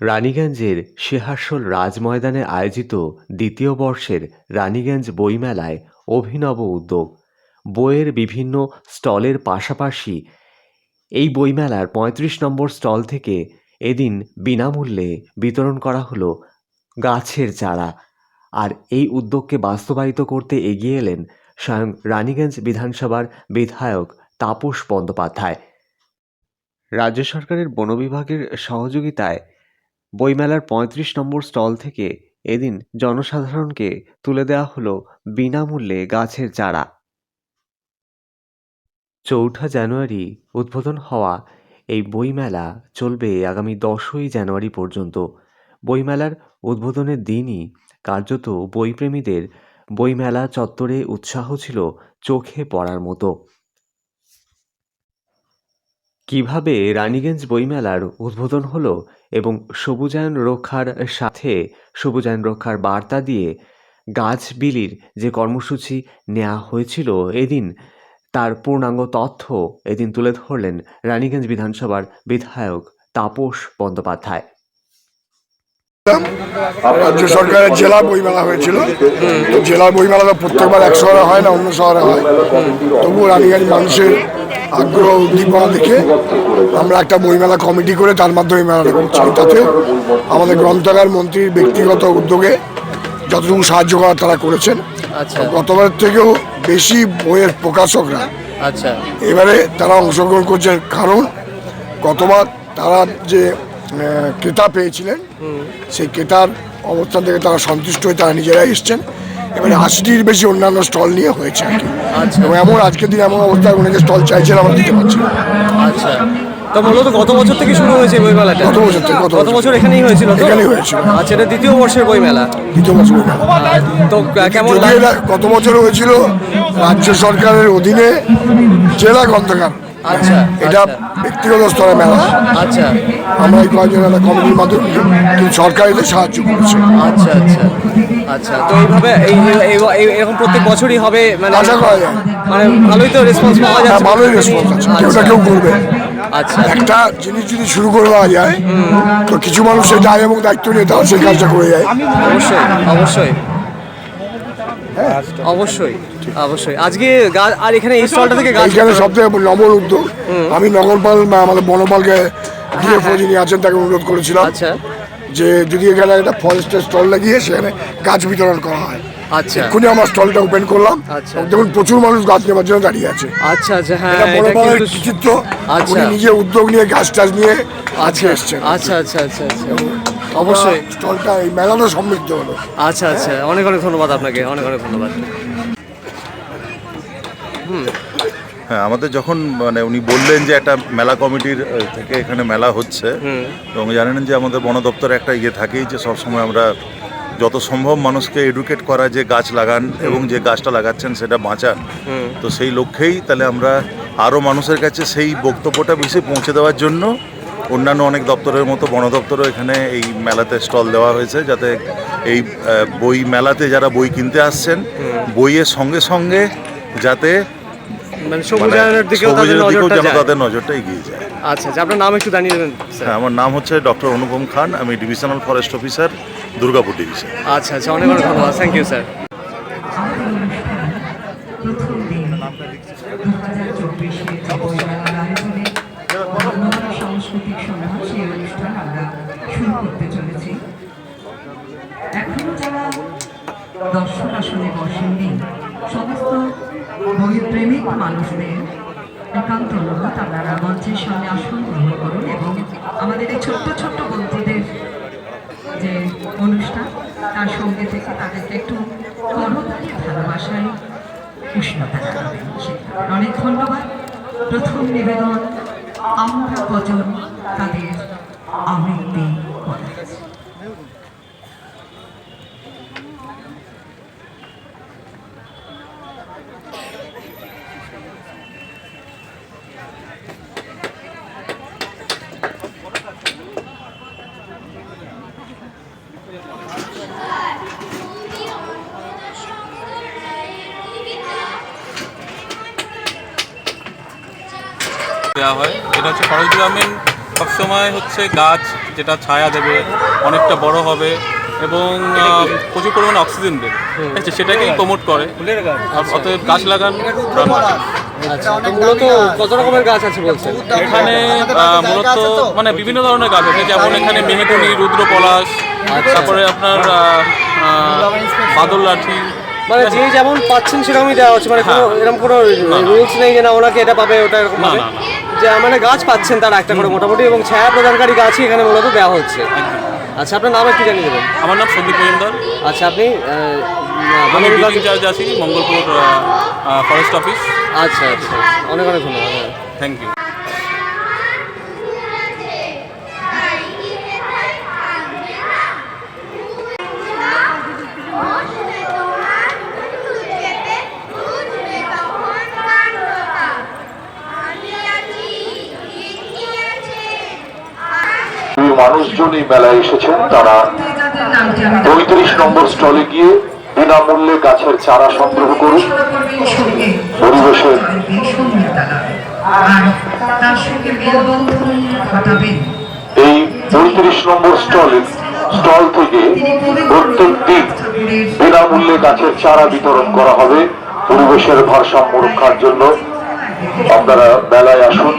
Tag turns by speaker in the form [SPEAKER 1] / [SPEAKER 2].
[SPEAKER 1] রানীগঞ্জের সেহাসল রাজময়দানে আয়োজিত দ্বিতীয় বর্ষের রানীগঞ্জ বইমেলায় অভিনব উদ্যোগ। বইয়ের বিভিন্ন স্টলের পাশাপাশি এই বইমেলার পঁয়ত্রিশ নম্বর স্টল থেকে এদিন বিনামূল্যে বিতরণ করা হলো গাছের চারা। আর এই উদ্যোগকে বাস্তবায়িত করতে এগিয়ে এলেন স্বয়ং রানীগঞ্জ বিধানসভার বিধায়ক তাপস বন্দ্যোপাধ্যায়। রাজ্য সরকারের বন বিভাগের সহযোগিতায় বইমেলার পঁয়ত্রিশ নম্বর স্টল থেকে এদিন জনসাধারণকে তুলে দেওয়া হলো বিনামূল্যে গাছের চারা। চৌঠা জানুয়ারি উদ্বোধন হওয়া এই বইমেলা চলবে আগামী দশই জানুয়ারি পর্যন্ত। বইমেলার উদ্বোধনের দিনই কার্যত বইপ্রেমীদের বইমেলা চত্বরে উৎসাহ ছিল চোখে পড়ার মতো। কীভাবে রানীগঞ্জ বইমেলার উদ্বোধন হলো এবং সবুজায়ন রক্ষার সাথে সবুজায়ন রক্ষার বার্তা দিয়ে গাছ বিলির যে কর্মসূচি নেওয়া হয়েছিল এদিন, তার পূর্ণাঙ্গ তথ্য এদিন তুলে ধরলেন রানীগঞ্জ বিধানসভার বিধায়ক তাপস বন্দ্যোপাধ্যায়।
[SPEAKER 2] রাজ্য সরকারের জেলা বইমেলা হয়েছিল। জেলা বইমেলা তো প্রত্যেকবার এক শহরে হয় না, অন্য শহরে হয়। তবুও রানীগঞ্জ মানুষের আগ্রহ উদ্দীপনা দেখে আমরা একটা বইমেলা কমিটি করে তার মাধ্যমে মেলাটা করছি তাতে আমাদের গ্রন্থাগার মন্ত্রীর ব্যক্তিগত উদ্যোগে যতটুকু সাহায্য করার তারা করেছেন।
[SPEAKER 3] আচ্ছা।
[SPEAKER 2] গতবারের থেকেও বেশি বইয়ের প্রকাশকরা
[SPEAKER 3] আচ্ছা।
[SPEAKER 2] এবারে তারা অংশগ্রহণ করছেন। কারণ গতবার তারা যে ক্রেতা পেয়েছিলেন সেই ক্রেতার অবস্থান থেকে তারা সন্তুষ্ট হয়ে তারা নিজেরাই এসছেন। এবারে আশিটির বেশি অন্যান্য স্টল নিয়ে হয়েছে আর কি
[SPEAKER 3] আচ্ছা।
[SPEAKER 2] এবং এমন আজকের দিন এমন অবস্থায় অনেকে স্টল চাইছেন আমরা দিতে পারছি
[SPEAKER 3] আচ্ছা তো মূলত গত বছর থেকে শুরু হয়েছে বই মেলাটা
[SPEAKER 2] গত বছর থেকে, গত বছর।
[SPEAKER 3] এখানেই হয়েছিল তো
[SPEAKER 2] এখানেই হয়েছিল।
[SPEAKER 3] আচ্ছা এটা দ্বিতীয় বর্ষের বই মেলা
[SPEAKER 2] দ্বিতীয় বছর বইমেলা।
[SPEAKER 3] তো কেমন
[SPEAKER 2] গত বছর হয়েছিল রাজ্য সরকারের অধীনে জেলা গ্রন্থাগার
[SPEAKER 3] আচ্ছা
[SPEAKER 2] এটা
[SPEAKER 3] আচ্ছা,
[SPEAKER 2] ব্যক্তিগত স্তরে মেলা।
[SPEAKER 3] আচ্ছা।
[SPEAKER 2] আমরা এই কয়েকজন একটা কমিটির মাধ্যমে কিন্তু সরকারিদের সাহায্য করেছে।
[SPEAKER 3] আচ্ছা আচ্ছা। আচ্ছা তো এইভাবে এই এরকম প্রত্যেক বছরই হবে মানে
[SPEAKER 2] আশা করা যায়।
[SPEAKER 3] মানে ভালোই তো রেসপন্স পাওয়া
[SPEAKER 2] হ্যাঁ
[SPEAKER 3] যাচ্ছে।
[SPEAKER 2] ভালোই রেসপন্স আছে। কেউ না কেউ করবে।
[SPEAKER 3] আচ্ছা
[SPEAKER 2] একটা জিনিস যদি শুরু করে দেওয়া যায় তো কিছু মানুষ সেই দায় এবং দায়িত্ব নিয়ে তারা সেই কাজটা করে যায়।
[SPEAKER 3] অবশ্যই অবশ্যই। অবশ্যই অবশ্যই। আজকে আর এখানে এই স্টলটা থেকে গাছ
[SPEAKER 2] এইখানে সব থেকে নবল উদ্যোগ। আমি নগরপাল বা আমাদের বনপালকে ডিএফও যিনি আছেন তাকে অনুরোধ করেছিলাম
[SPEAKER 3] আচ্ছা।
[SPEAKER 2] যে যদি এখানে একটা ফরেস্টের স্টল লাগিয়ে সেখানে গাছ বিতরণ করা হয়।
[SPEAKER 3] আচ্ছা।
[SPEAKER 2] এক্ষুনি আমার স্টলটা ওপেন করলাম।
[SPEAKER 3] আচ্ছা।
[SPEAKER 2] দেখুন প্রচুর মানুষ গাছ নেওয়ার জন্য দাঁড়িয়ে আছে।
[SPEAKER 3] আচ্ছা আচ্ছা হ্যাঁ
[SPEAKER 2] বনপালের
[SPEAKER 3] কিন্তু
[SPEAKER 2] কৃতিত্ব।
[SPEAKER 3] আচ্ছা।
[SPEAKER 2] উনি নিজে উদ্যোগ নিয়ে গাছ টাছ নিয়ে আজকে এসছেন।
[SPEAKER 3] আচ্ছা আচ্ছা আচ্ছা আচ্ছা। অবশ্যই।
[SPEAKER 2] স্টলটা এই মেলানো সমৃদ্ধ হলো।
[SPEAKER 3] আচ্ছা আচ্ছা। অনেক অনেক ধন্যবাদ আপনাকে অনেক অনেক ধন্যবাদ।
[SPEAKER 4] হ্যাঁ আমাদের যখন মানে উনি বললেন যে একটা মেলা কমিটির থেকে এখানে মেলা হচ্ছে এবং জানেন যে আমাদের বন দপ্তরে একটা ইয়ে থাকেই যে সবসময় আমরা যত সম্ভব মানুষকে এডুকেট করা যে গাছ লাগান এবং যে গাছটা লাগাচ্ছেন সেটা বাঁচান। তো সেই লক্ষ্যেই তাহলে আমরা আরও মানুষের কাছে সেই বক্তব্যটা বেশি পৌঁছে দেওয়ার জন্য অন্যান্য অনেক দপ্তরের মতো বন দপ্তরও এখানে এই মেলাতে স্টল দেওয়া হয়েছে যাতে এই বই মেলাতে যারা বই কিনতে আসছেন বইয়ের সঙ্গে সঙ্গে যাতে
[SPEAKER 3] মানে সবুজায়নের দিকেও
[SPEAKER 4] যেন তাদের নজরটা এগিয়ে যায়।
[SPEAKER 3] আচ্ছা আচ্ছা আপনার নাম একটু জানিয়ে দেবেন স্যার।
[SPEAKER 4] হ্যাঁ আমার নাম হচ্ছে ডক্টর অনুপম খান আমি divisional forest officer Durgapur division.
[SPEAKER 3] আচ্ছা আচ্ছা অনেক অনেক ধন্যবাদ থ্যাংক ইউ স্যার
[SPEAKER 5] প্রথম দিন দু হাজার চব্বিশে বইমেলার আয়োজনে নতুন সাংস্কৃতিক সন্ধ্যা সেই অনুষ্ঠান আমরা শুরু করতে চলেছি এখনও যারা দর্শক আসনে বসেননি। সমস্ত বইপ্রেমিক মানুষদের একান্ত অনুরোধ, আপনারা মঞ্চের সামনে আসন, গ্রহণ করুন এবং আমাদের এই ছোট্ট ছোট্ট বন্ধুদের যে অনুষ্ঠান, তার সঙ্গে থেকে তাদেরকে একটু করতালি ভালোবাসায় উষ্ণতা জানাবেন। অনেক ধন্যবাদ। প্রথম নিবেদন, আমরা কজন তাদের আমৃত্তি করা
[SPEAKER 6] দেওয়া হয়। এটা হচ্ছে খরচ গ্রামীণ সবসময় হচ্ছে গাছ যেটা ছায়া দেবে অনেকটা বড় হবে এবং প্রচুর পরিমাণে অক্সিজেন দেবে। ঠিক আছে সেটাকেই প্রমোট করে। আর অতএব গাছ লাগান
[SPEAKER 3] আচ্ছা তো মূলত কত রকমের গাছ আছে বলছেন?
[SPEAKER 6] এখানে মূলত মানে বিভিন্ন ধরনের গাছ আছে যেমন এখানে মেহগনি রুদ্র পলাশ তারপরে আপনার বাদল লাঠি
[SPEAKER 3] মানে যে যেমন পাচ্ছেন সেরকমই দেওয়া হচ্ছে মানে কোনো এরকম কোনো রুলস নেই যে না ওনাকে এটা পাবে ওটা এরকম পাবে। যে মানে গাছ পাচ্ছেন তার একটা করে মোটামুটি এবং ছায়া প্রদানকারী গাছই এখানে মূলত দেওয়া হচ্ছে। আচ্ছা আপনার নাম কি জানিয়ে দেবেন।
[SPEAKER 6] আমার নাম সন্দীপ মজুমদার।
[SPEAKER 3] আচ্ছা আপনি
[SPEAKER 6] আমি
[SPEAKER 3] বিভাগে-
[SPEAKER 6] ইনচার্জ আছি মঙ্গলপুর ফরেস্ট অফিস
[SPEAKER 3] আচ্ছা আচ্ছা অনেক অনেক ধন্যবাদ হ্যাঁ।
[SPEAKER 6] থ্যাংক ইউ
[SPEAKER 7] মানুষজন এই মেলায় এসেছেন, তারা পঁয়ত্রিশ নম্বর স্টলে গিয়ে বিনামূল্যে গাছের চারা সংগ্রহ করুন। পরিবেশের এই পঁয়ত্রিশ নম্বর স্টলে, স্টল থেকে প্রত্যেক দিন বিনামূল্যে গাছের চারা বিতরণ করা হবে। পরিবেশের ভারসাম্য রক্ষার জন্য আপনারা মেলায় আসুন।